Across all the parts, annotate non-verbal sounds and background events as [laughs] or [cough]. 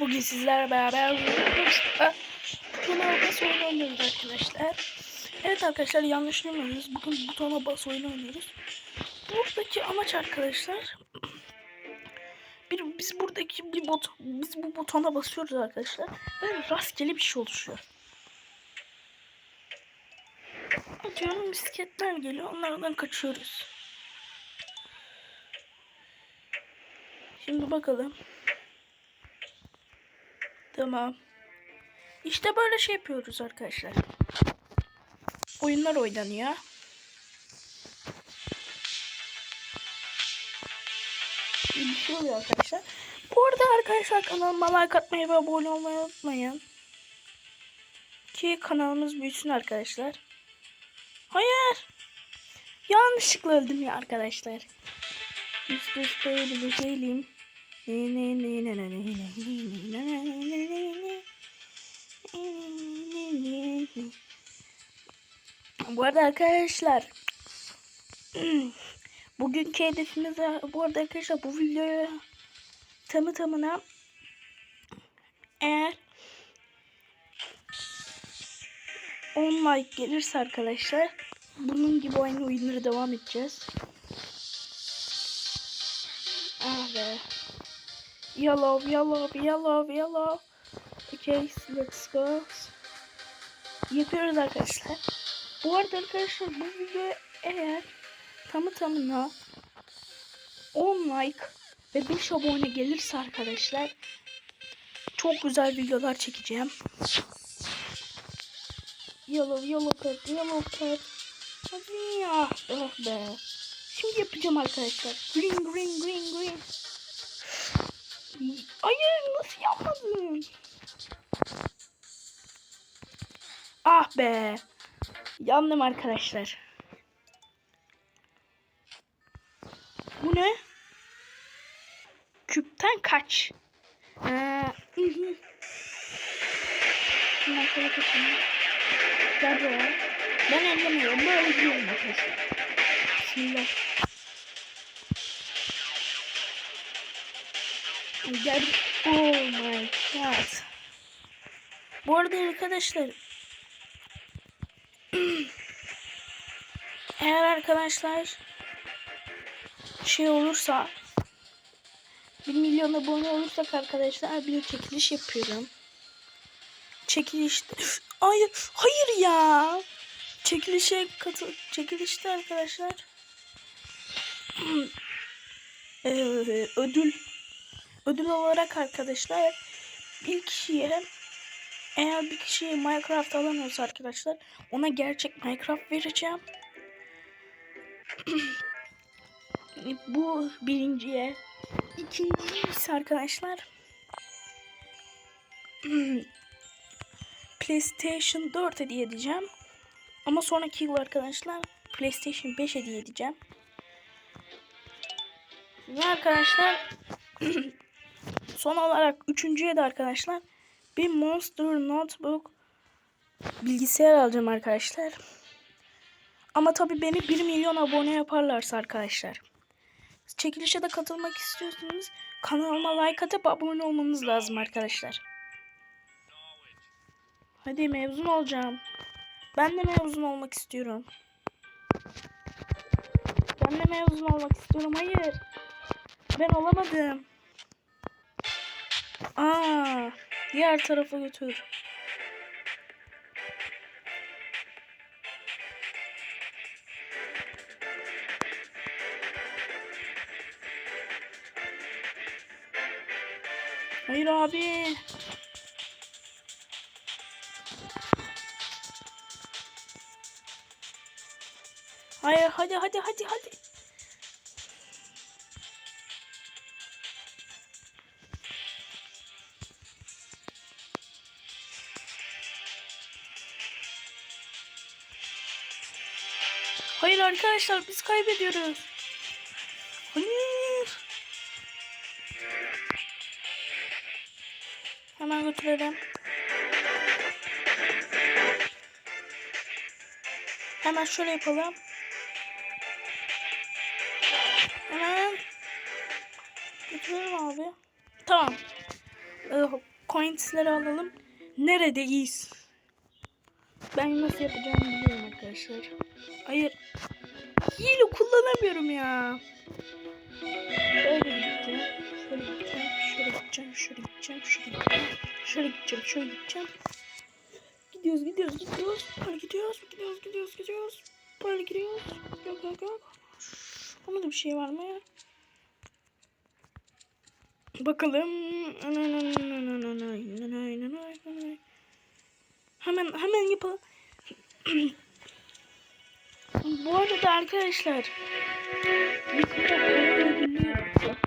Bugün sizlerle beraber butona bas oyunu oynuyoruz arkadaşlar. Evet arkadaşlar yanlış duymuyoruz. Bugün butona bas oyunu oynuyoruz. Buradaki amaç arkadaşlar bir, biz buradaki bir bot biz bu butona basıyoruz arkadaşlar. Böyle rastgele bir şey oluşuyor. Atıyorum bisikletler geliyor. Onlardan kaçıyoruz. Şimdi bakalım. Tamam. İşte böyle şey yapıyoruz arkadaşlar. Oyunlar oynanıyor. Bir şey oluyor arkadaşlar. Bu arada arkadaşlar kanalıma like atmayı ve abone olmayı unutmayın. Ki kanalımız büyüsün arkadaşlar. Hayır. Yanlışlıkla öldüm ya arkadaşlar. Üst üste bir şeyliyim. Bu arada arkadaşlar [clears throat] bugünkü hedefimiz bu arada arkadaşlar bu videoya tamı tamına eğer 10 like gelirse arkadaşlar bunun gibi aynı oyunları devam edeceğiz. Ah be. Yellow, yellow, yellow, yellow. Okay, let's go. Yapıyoruz arkadaşlar. Bu arada arkadaşlar bu video eğer tamı tamına 10 like ve 5 abone gelirse arkadaşlar çok güzel videolar çekeceğim. Yellow, yellow card, yellow card. Hadi ya. Oh be. Şimdi yapacağım arkadaşlar. Green, green, green, green. Hayır nasıl yapmadın? Ah be. Yandım arkadaşlar. Bu ne? Küpten kaç. Ee. Bundan sonra kaçayım. Ben ellemiyorum. Böyle gidiyorum arkadaşlar. Bismillah. Gel. Oh my god. Bu arada arkadaşlar [clears throat] eğer arkadaşlar şey olursa 1 milyon abone olursak arkadaşlar bir çekiliş yapıyorum. Çekilişte [clears throat] hayır hayır ya. Çekilişe katıl çekilişte arkadaşlar [clears throat] ee, ödül ödül olarak arkadaşlar bir kişiye eğer bir kişi Minecraft alamıyorsa arkadaşlar ona gerçek Minecraft vereceğim. [clears throat] Bu birinciye. İkincisi ise arkadaşlar [clears throat] PlayStation 4 hediye edeceğim. Ama sonraki yıl arkadaşlar PlayStation 5 hediye edeceğim. Ve arkadaşlar [clears throat] son olarak üçüncüye de arkadaşlar bir Monster Notebook bilgisayar alacağım arkadaşlar. Ama tabi beni 1 milyon abone yaparlarsa arkadaşlar. Çekilişe de katılmak istiyorsanız kanalıma like atıp abone olmanız lazım arkadaşlar. Hadi mezun olacağım. Ben de mezun olmak istiyorum. Ben de mezun olmak istiyorum. Hayır. Ben olamadım. Aa, diğer tarafa götür. Hayır abi. Hayır hadi hadi hadi hadi. Arkadaşlar biz kaybediyoruz. Hayır. Hemen götürelim. Hemen şöyle yapalım. Hemen götürelim abi. Tamam. Ee, coinsleri alalım. Neredeyiz? Ben nasıl yapacağımı biliyorum arkadaşlar. Hayır. Hile kullanamıyorum ya. Şöyle gideceğim. Şöyle gideceğim. Şöyle gideceğim. Şöyle gideceğim. Şöyle gideceğim. Şöyle gideceğim. Şöyle gideceğim. Gidiyoruz gidiyoruz gidiyoruz. Böyle gidiyoruz. Gidiyoruz gidiyoruz gidiyoruz. Böyle gidiyoruz. Yok yok yok. Bunda da bir şey var mı? Bakalım. Hemen hemen yapalım. [clears throat] Bu arada arkadaşlar biz bu para ödüllü yapacağız.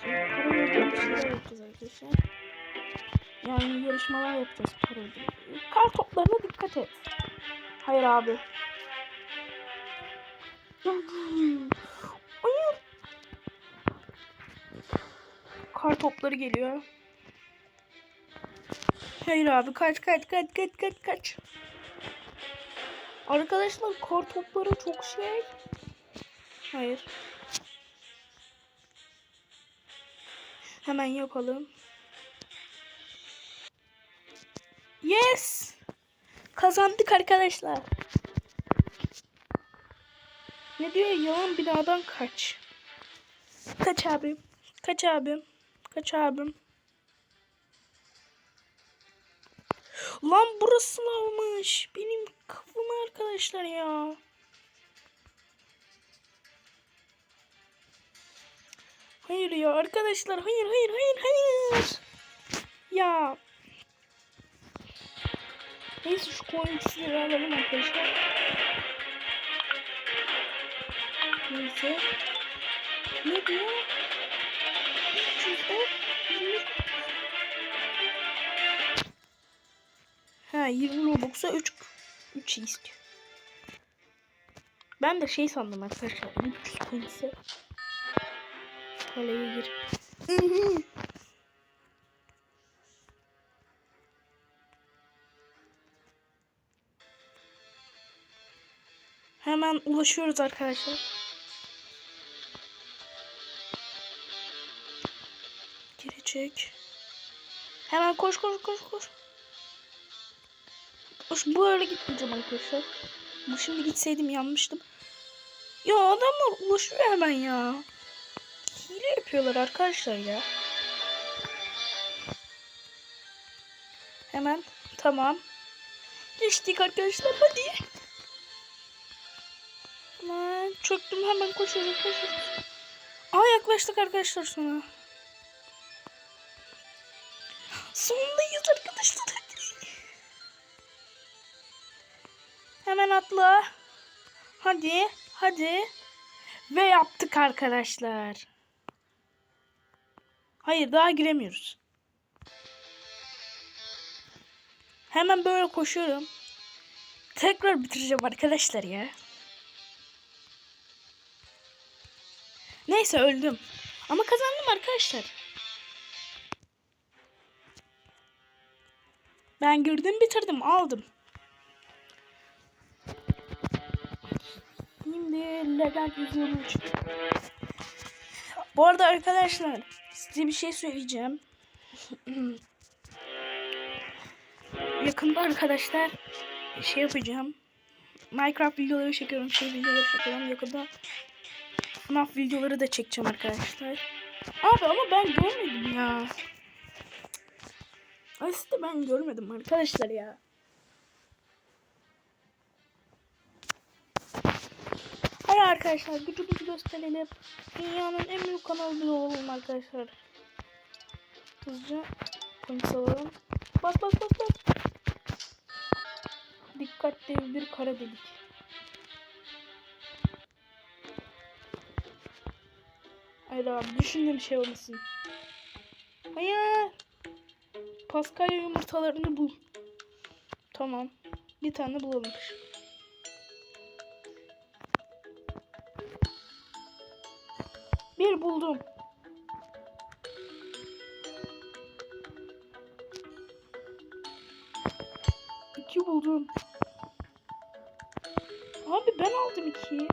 Yapacağız arkadaşlar. Yani yarışmalar yapacağız ödüllü. Kar toplarına dikkat et. Hayır abi. Hayır. Kar topları geliyor. Hayır abi kaç kaç kaç kaç kaç kaç. Arkadaşlar kar topları çok şey. Hayır. Hemen yapalım. Yes. Kazandık arkadaşlar. Ne diyor? Yalan binadan kaç. Kaç abim. Kaç abim. Kaç abim. Lan burası lavmış. Benim kafam arkadaşlar ya. Hayır ya arkadaşlar. Hayır hayır hayır hayır. Ya. Neyse şu coinsleri alalım arkadaşlar. Neyse. Ne diyor? 310 20 Ha 20 Robux'a 3 3 istiyor. Ben de şey sandım arkadaşlar. 300 coins'e. Kaleye gir. [laughs] Hemen ulaşıyoruz arkadaşlar. Geri çek. Hemen koş koş koş koş. Koş böyle gitmeyeceğim arkadaşlar. Bu şimdi gitseydim yanmıştım. Ya adamlar ulaşıyor hemen ya. Hile yapıyorlar arkadaşlar ya. Hemen tamam. Geçtik arkadaşlar hadi. Hemen çöktüm hemen koşuyoruz koşuyoruz. Aa yaklaştık arkadaşlar sonra. Hemen atla. Hadi hadi. Ve yaptık arkadaşlar. Hayır daha giremiyoruz. Hemen böyle koşuyorum. Tekrar bitireceğim arkadaşlar ya. Neyse öldüm. Ama kazandım arkadaşlar. Ben girdim bitirdim aldım. Şimdi Legend 123. Bu arada arkadaşlar size bir şey söyleyeceğim. [clears throat] Yakında arkadaşlar şey yapacağım. Minecraft videoları çekiyorum, şey videoları çekiyorum. Yakında FNAF videoları da çekeceğim arkadaşlar. Abi ama ben görmedim ya. Aslında ben görmedim arkadaşlar ya. Hadi arkadaşlar gücümüzü gösterelim. Dünyanın en büyük kanalı olalım arkadaşlar. Hızlıca polis alalım. Bas bas bas bas. Dikkat dev bir kara delik. Hayır abi düşündüğüm şey olmasın. Hayır. Paskalya yumurtalarını bul. Tamam. Bir tane bulalım. Bir buldum. İki buldum. Abi ben aldım ikiyi.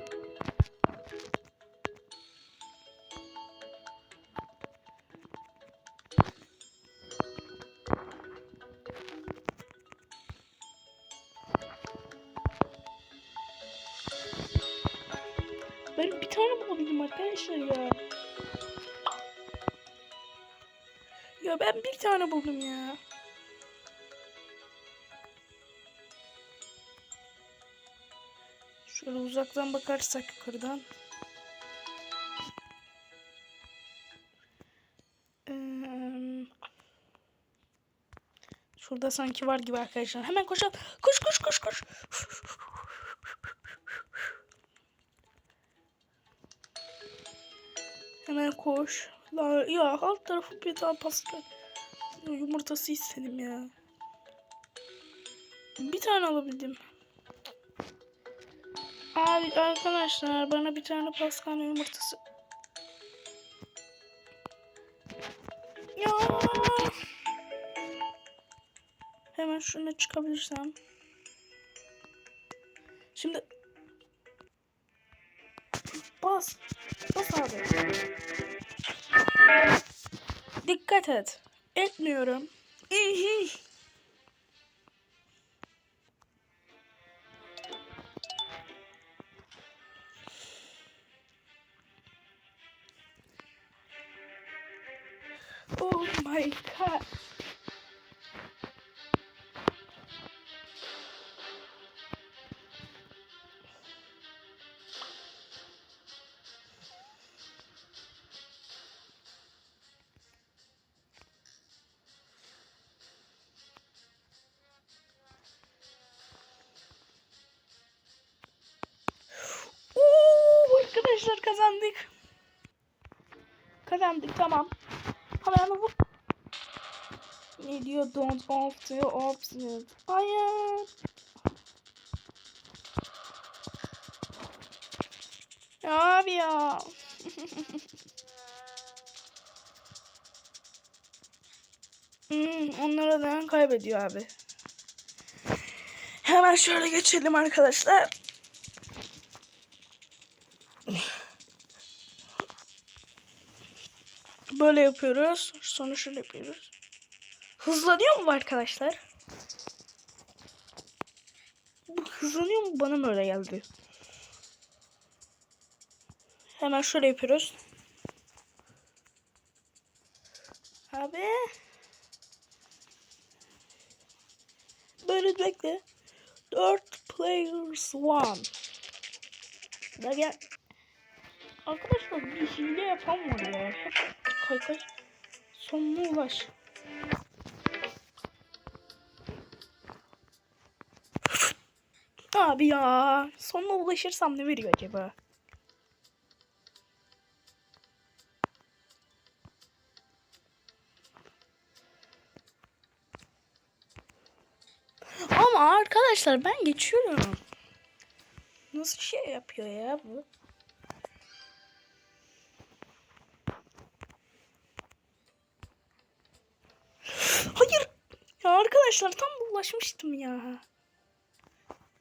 Buldum arkadaşlar ya. Ya ben bir tane buldum ya. Şöyle uzaktan bakarsak yukarıdan. Eee, Şurada sanki var gibi arkadaşlar. Hemen koşalım. Koş koş koş koş. Koş. La, ya alt tarafı bir daha pasta. Yumurtası istedim ya. Bir tane alabildim. Abi arkadaşlar bana bir tane pastane yumurtası. Ya. Hemen şuna çıkabilirsem. Şimdi bas. Bas abi. Dikkat et. Etmiyorum. Oh my god. Arkadaşlar kazandık. Kazandık tamam. Hemen bu ne diyor? Don't off the opposite. Hayır. Abi ya. [laughs] hmm, onlara da kaybediyor abi. Hemen şöyle geçelim arkadaşlar. Böyle yapıyoruz. Sonra şöyle yapıyoruz. Hızlanıyor mu arkadaşlar? Bu hızlanıyor mu? Bana mı öyle geldi? Hemen şöyle yapıyoruz. Abi. Böyle bekle. 4 players one. Da gel. Arkadaşlar bir hile yapan kay kay. Sonuna ulaş. Abi ya. Sonuna ulaşırsam ne veriyor acaba? Ama arkadaşlar ben geçiyorum. Nasıl şey yapıyor ya bu? Arkadaşlar tam ulaşmıştım ya.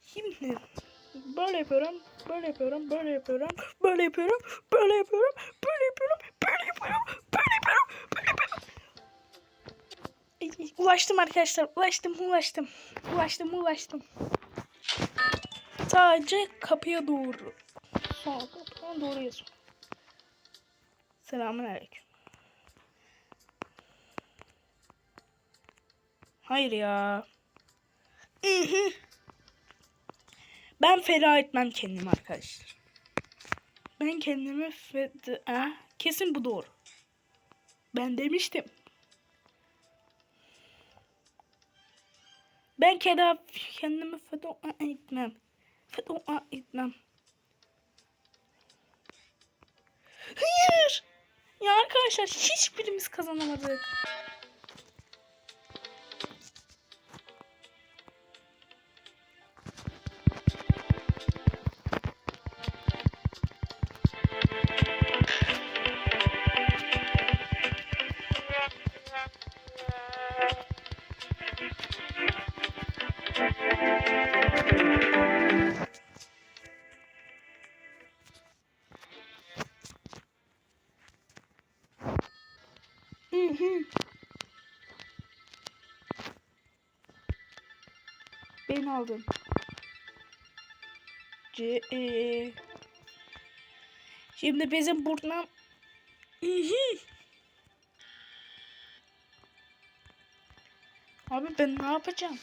Şimdi böyle yapıyorum, böyle yapıyorum, böyle yapıyorum, böyle yapıyorum, böyle yapıyorum, böyle yapıyorum, böyle yapıyorum, böyle yapıyorum, böyle yapıyorum. Ulaştım arkadaşlar, ulaştım, ulaştım, ulaştım, ulaştım. Sadece kapıya doğru. Son kapıya doğru yazıyorum. Selamun Hayır ya. Ben feda etmem kendimi arkadaşlar. Ben kendimi feda... Kesin bu doğru. Ben demiştim. Ben keda kendimi feda etmem. Feda etmem. Hayır. Ya arkadaşlar hiçbirimiz kazanamadık. Aldım. C e. Şimdi bizim. İhi. Abi ben ne yapacağım?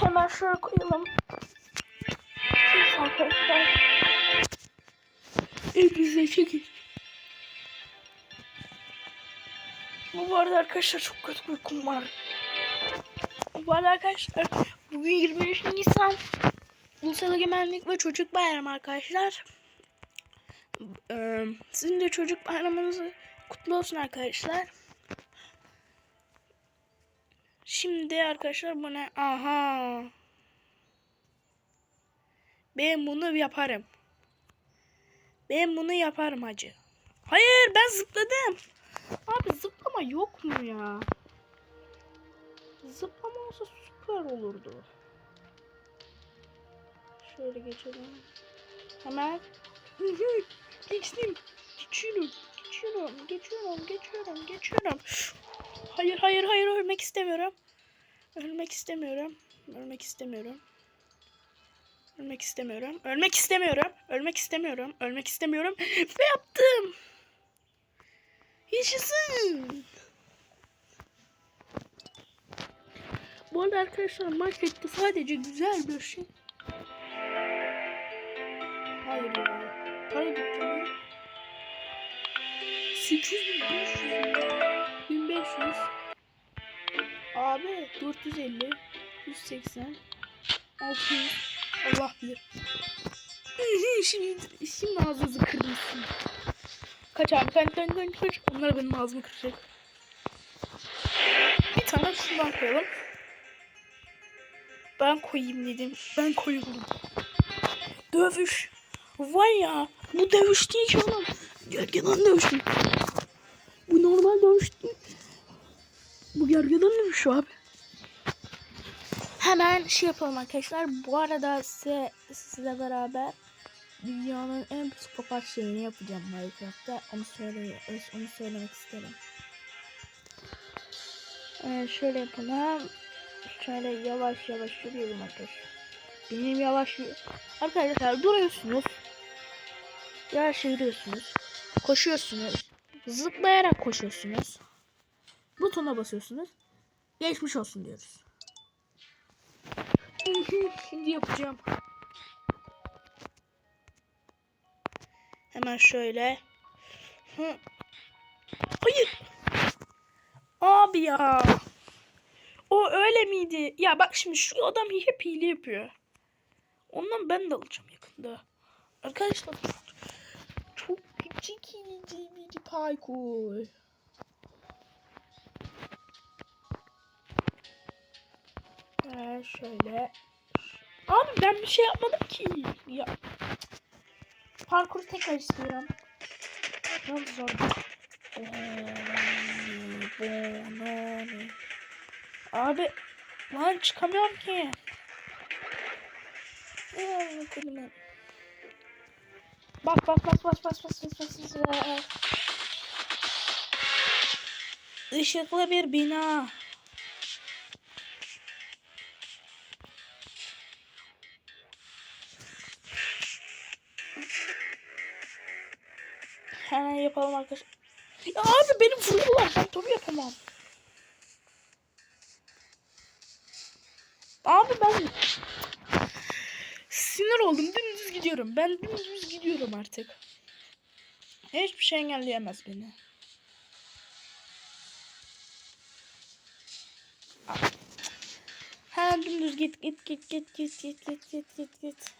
Hemen şöyle koyalım. Arkadaşlar. Elinize çekin. Bu arada arkadaşlar çok kötü uykum var. Bu arada arkadaşlar bugün 23 Nisan Ulusal Egemenlik ve Çocuk Bayramı arkadaşlar. Ee, sizin de çocuk bayramınız kutlu olsun arkadaşlar. Şimdi arkadaşlar bu ne? Aha. Ben bunu yaparım. Ben bunu yaparım hacı. Hayır ben zıpladım. Abi zıplama yok mu ya? Zıplama olsa süper olurdu. Şöyle geçelim. Hemen. [laughs] Geçtim. Geçiyorum. Geçiyorum. Geçiyorum. Geçiyorum. Geçiyorum. Hayır hayır hayır ölmek istemiyorum. Ölmek istemiyorum. Ölmek istemiyorum. Ölmek istemiyorum. Ölmek istemiyorum. Ölmek istemiyorum. Ölmek istemiyorum. [laughs] Ve yaptım. Yaşasın. Bu arada arkadaşlar markette sadece güzel bir şey. Hayır ya. Para dükkanı. 800 bin 500 bin 1500 Abi 450 180 600 Allah bilir. [laughs] şimdi şimdi ağzınızı kırmışsın. Kaç abi kaç kaç kaç kaç. Onlar benim ağzımı kıracak. Bir tane şundan koyalım. Ben koyayım dedim. Ben koyuyorum. Dövüş. Vay ya. Bu dövüş değil ki oğlum. Gergedan dövüşü. Bu normal dövüş değil. Bu gergedan dövüşü abi. Hemen şey yapalım arkadaşlar. Bu arada size sizle beraber dünyanın en psikopat şeyini yapacağım Minecraft'ta. Onu söyle onu söylemek isterim. Ee, şöyle yapalım. Şöyle yavaş yavaş yürüyelim arkadaşlar. Benim yavaş. Arkadaşlar duruyorsunuz. Yavaş yürüyorsunuz. Koşuyorsunuz. Zıplayarak koşuyorsunuz. Butona basıyorsunuz. Geçmiş olsun diyoruz. [laughs] Şimdi yapacağım. Hemen şöyle. Hı. Hayır. Abi ya. O öyle miydi? Ya bak şimdi şu adam hep hile yapıyor. Ondan ben de alacağım yakında. Arkadaşlar hileci bir parkur. Ee, şöyle. Abi ben bir şey yapmadım ki. Ya. Parkuru tekrar istiyorum. Çok zor. Abi lan çıkamıyorum ki. Bak bak bak bak bak bak bak bak bak. Işıklı bir bina. Hemen yapalım arkadaşlar. Ya abi benim vuruyorlar. Ben tabii yapamam. Abi ben sinir oldum. Dümdüz gidiyorum. Ben dümdüz gidiyorum artık. Hiçbir şey engelleyemez beni. Ha dümdüz git git git git git git git git git git.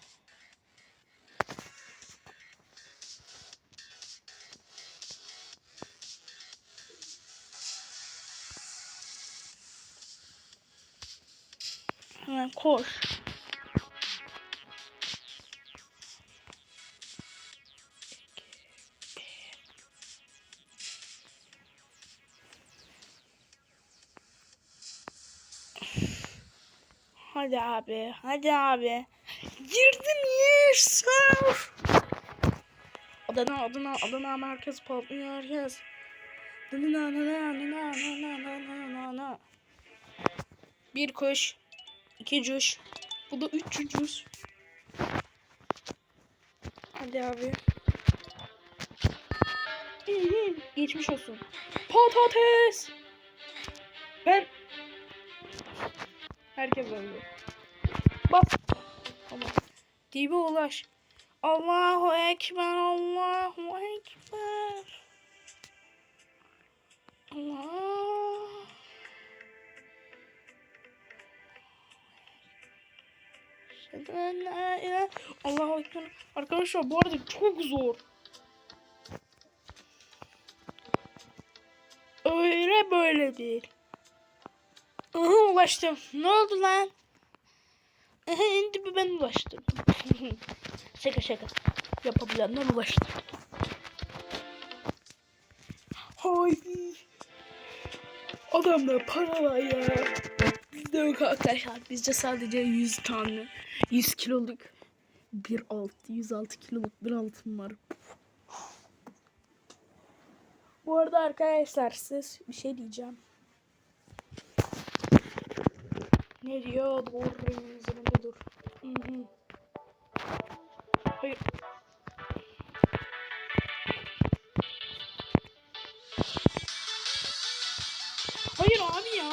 Koş. Hadi abi. Hadi abi. Girdim yes. Adana Adana Adana merkez patlıyor herkes. Adana Adana Adana Adana Adana Adana Bir kuş. iki cuş. Bu da üç cuş. Hadi abi. Geçmiş olsun. Patates. Ben Herkes öldü. Bas. Tamam. Dibe ulaş. Allahu Ekber, Allahu Ekber. Allah. Allahu Ekber. Arkadaşlar bu arada çok zor. Öyle böyle değil. Aha ulaştım. Ne oldu lan? Aha indi bir ben ulaştım. [laughs] şaka şaka. Yapabilenler ulaştı. Hay. Adamda para var ya. Bizde yok arkadaşlar. Bizde sadece 100 tane. 100 kiloluk bir alt, 106 kiloluk bir altın var. Bu arada arkadaşlar siz bir şey diyeceğim. Ne diyor? Dur, üzerinde dur. Hı hı. Hayır. Hayır abi ya.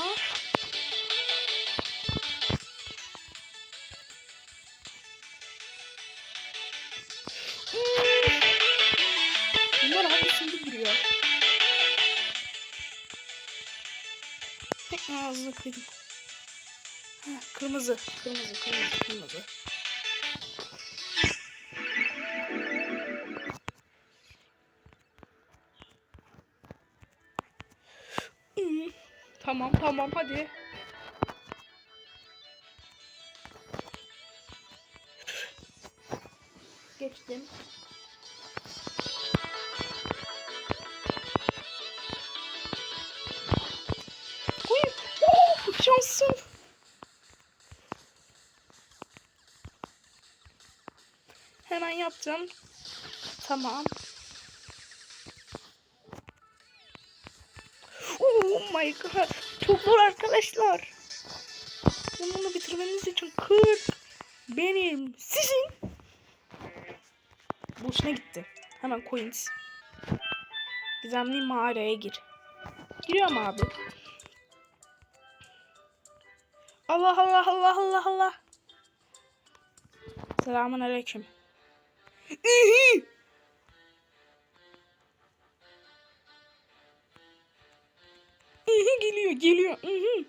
Bunlar hangisinde duruyor? Tek ağzını kırdım. Kırmızı, kırmızı, kırmızı, kırmızı. Hmm, Tamam, tamam, hadi. Geçtim. Uy, oh, şansım. Hemen yaptım. Tamam. Oh my god. Çok zor arkadaşlar. Bunu bitirmeniz için 40 benim sizin. Boşuna gitti. Hemen coins. Gizemli mağaraya gir. Giriyorum abi. Allah Allah Allah Allah Allah. Selamun aleyküm. İhi. İhi geliyor geliyor. İhi.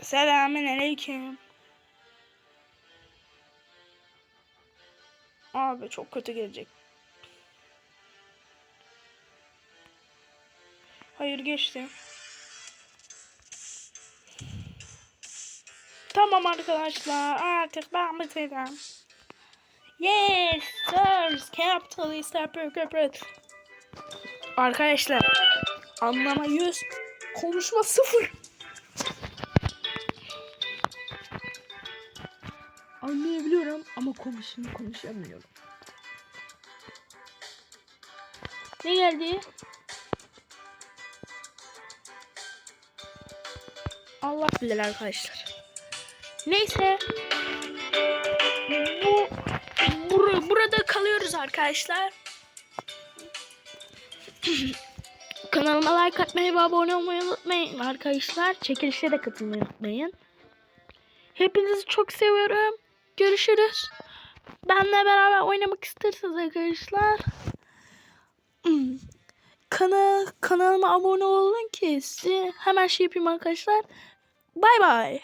Selamun aleyküm. Abi çok kötü gelecek. Hayır geçti. Tamam arkadaşlar artık ben bitirdim. Yes, sirs, capitalist corporate. Arkadaşlar anlama 100, konuşma 0. Anlayabiliyorum ama konuşun konuşamıyorum. Ne geldi? Allah bilir arkadaşlar. Neyse. Bu bur- burada kalıyoruz arkadaşlar. [laughs] Kanalıma like atmayı ve abone olmayı unutmayın arkadaşlar. Çekilişe de katılmayı unutmayın. Hepinizi çok seviyorum. Görüşürüz. Benle beraber oynamak isterseniz arkadaşlar. [clears throat] Kana kanalıma abone olun ki size hemen şey yapayım arkadaşlar. Bay bay.